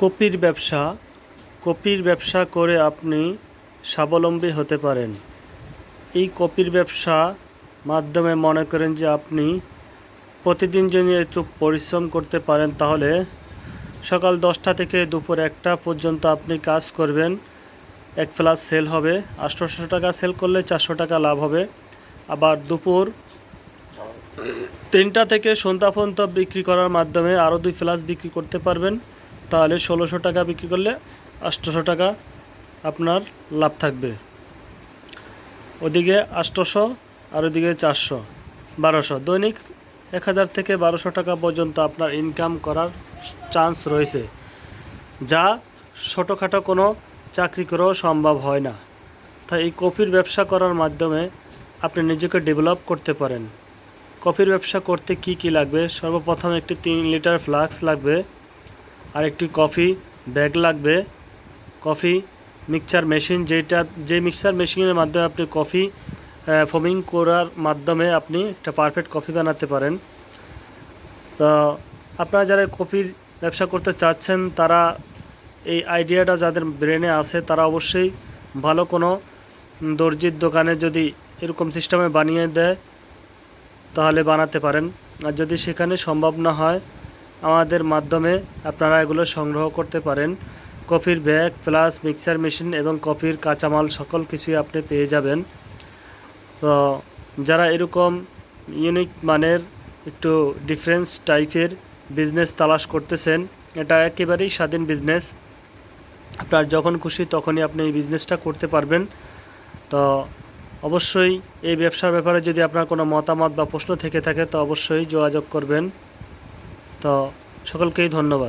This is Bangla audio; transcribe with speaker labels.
Speaker 1: কপির ব্যবসা কপির ব্যবসা করে আপনি স্বাবলম্বী হতে পারেন। এই কপির ব্যবসা মাধ্যমে মনে করেন যে আপনি প্রতিদিন যদি একটু পরিশ্রম করতে পারেন, তাহলে সকাল দশটা থেকে দুপুর একটা পর্যন্ত আপনি কাজ করবেন। এক প্লাস সেল হবে আটশোশো টাকা সেল করলে চারশো টাকা লাভ হবে। আবার দুপুর তিনটা থেকে সন্ধ্যা পর্যন্ত বিক্রি করার মাধ্যমে আরও দুই ফ্লাস বিক্রি করতে পারবেন। তাহলে ষোলোশো টাকা বিক্রি করলে আটশোশো টাকা আপনার লাভ থাকবে। ওদিকে আটশোশো আর ওদিকে চারশো, বারোশো। দৈনিক এক হাজার থেকে বারোশো টাকা পর্যন্ত আপনার ইনকাম করার চান্স রয়েছে, যা ছোটোখাটো কোনো চাকরি করেও সম্ভব হয় না। তাই এই কফির ব্যবসা করার মাধ্যমে আপনি নিজেকে ডেভেলপ করতে পারেন। কফির ব্যবসা করতে কি কি লাগবে? সর্বপ্রথম একটি তিন লিটার ফ্লাক্স লাগবে। আর একটি কফি ব্যাগ লাগবে। কফি মিক্সচার মেশিন যেটা, যে মিক্সচার মেশিনের মাধ্যমে আপনি কফি ফোমিং করার মাধ্যমে আপনি একটা পারফেক্ট কফি বানাতে পারেন। তো আপনারা যারা কফির ব্যবসা করতে চাচ্ছেন, তারা এই আইডিয়াটা যাদের ব্রেনে আছে, তারা অবশ্যই ভালো কোনো দর্জির দোকানে যদি এরকম সিস্টেমে বানিয়ে দেয়, তাহলে বানাতে পারেন। আর যদি সেখানে সম্ভব না হয় আমাদের মাধ্যমে আপনারা এগুলো সংগ্রহ করতে পারেন। কফির ব্যাগ প্লাস মিক্সার মেশিন এবং কফির কাঁচামাল সকল কিছুই আপনি পেয়ে যাবেন। তো যারা এরকম ইউনিক মানের একটু ডিফারেন্স টাইপের বিজনেস তালাশ করতেছেন, এটা একেবারেই স্বাধীন বিজনেস আপনার যখন খুশি তখনই আপনি এই বিজনেসটা করতে পারবেন। তো অবশ্যই এই ব্যবসার ব্যাপারে যদি আপনার কোনো মতামত বা প্রশ্ন থেকে থাকে, তো অবশ্যই যোগাযোগ করবেন। তো সকলকেই ধন্যবাদ।